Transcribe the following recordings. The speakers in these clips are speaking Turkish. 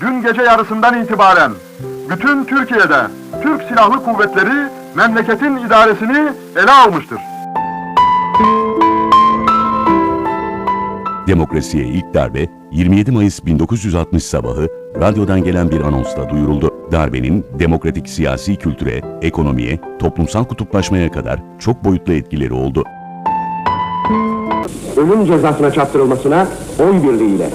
dün gece yarısından itibaren bütün Türkiye'de Türk Silahlı Kuvvetleri memleketin idaresini ele almıştır. Demokrasiye ilk darbe 27 Mayıs 1960 sabahı radyodan gelen bir anonsla duyuruldu. Darbenin demokratik siyasi kültüre, ekonomiye, toplumsal kutuplaşmaya kadar çok boyutlu etkileri oldu. ölüm cezasına çarptırılmasına oy birliğiyle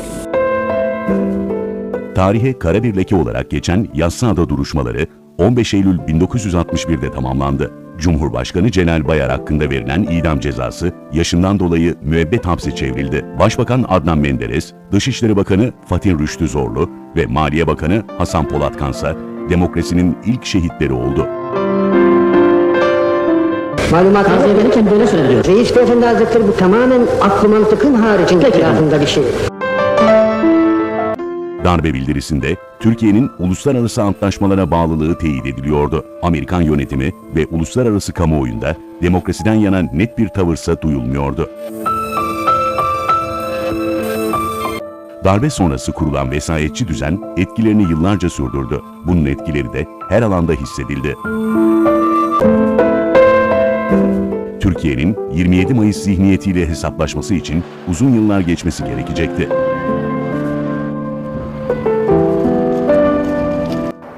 Tarihe kara bir leke olarak geçen Yassıada duruşmaları 15 Eylül 1961'de tamamlandı. Cumhurbaşkanı Celal Bayar hakkında verilen idam cezası yaşından dolayı müebbet hapse çevrildi. Başbakan Adnan Menderes, Dışişleri Bakanı Fatih Rüştü Zorlu ve Maliye Bakanı Hasan Polatkansa demokrasinin ilk şehitleri oldu. Malumat verirken böyle söylüyor. Reis Beyefendi Hazretleri bu tamamen aklı mantığın haricinde bir şey. Darbe bildirisinde Türkiye'nin uluslararası antlaşmalara bağlılığı teyit ediliyordu. Amerikan yönetimi ve uluslararası kamuoyunda demokrasiden yana net bir tavırsa duyulmuyordu. Darbe sonrası kurulan vesayetçi düzen etkilerini yıllarca sürdürdü. Bunun etkileri de her alanda hissedildi. Türkiye'nin 27 Mayıs zihniyetiyle hesaplaşması için uzun yıllar geçmesi gerekecekti.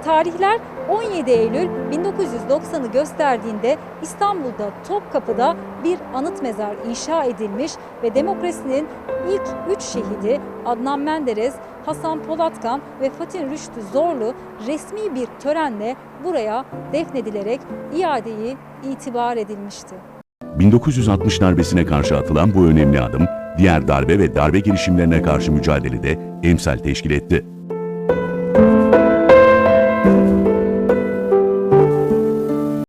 Tarihler 17 Eylül 1990'ı gösterdiğinde İstanbul'da Topkapı'da bir anıt mezar inşa edilmiş ve demokrasinin ilk üç şehidi Adnan Menderes, Hasan Polatkan ve Fatih Rüştü Zorlu resmi bir törenle buraya defnedilerek iadeyi itibar edilmişti. 1960 darbesine karşı atılan bu önemli adım, diğer darbe ve darbe girişimlerine karşı mücadelede emsal teşkil etti.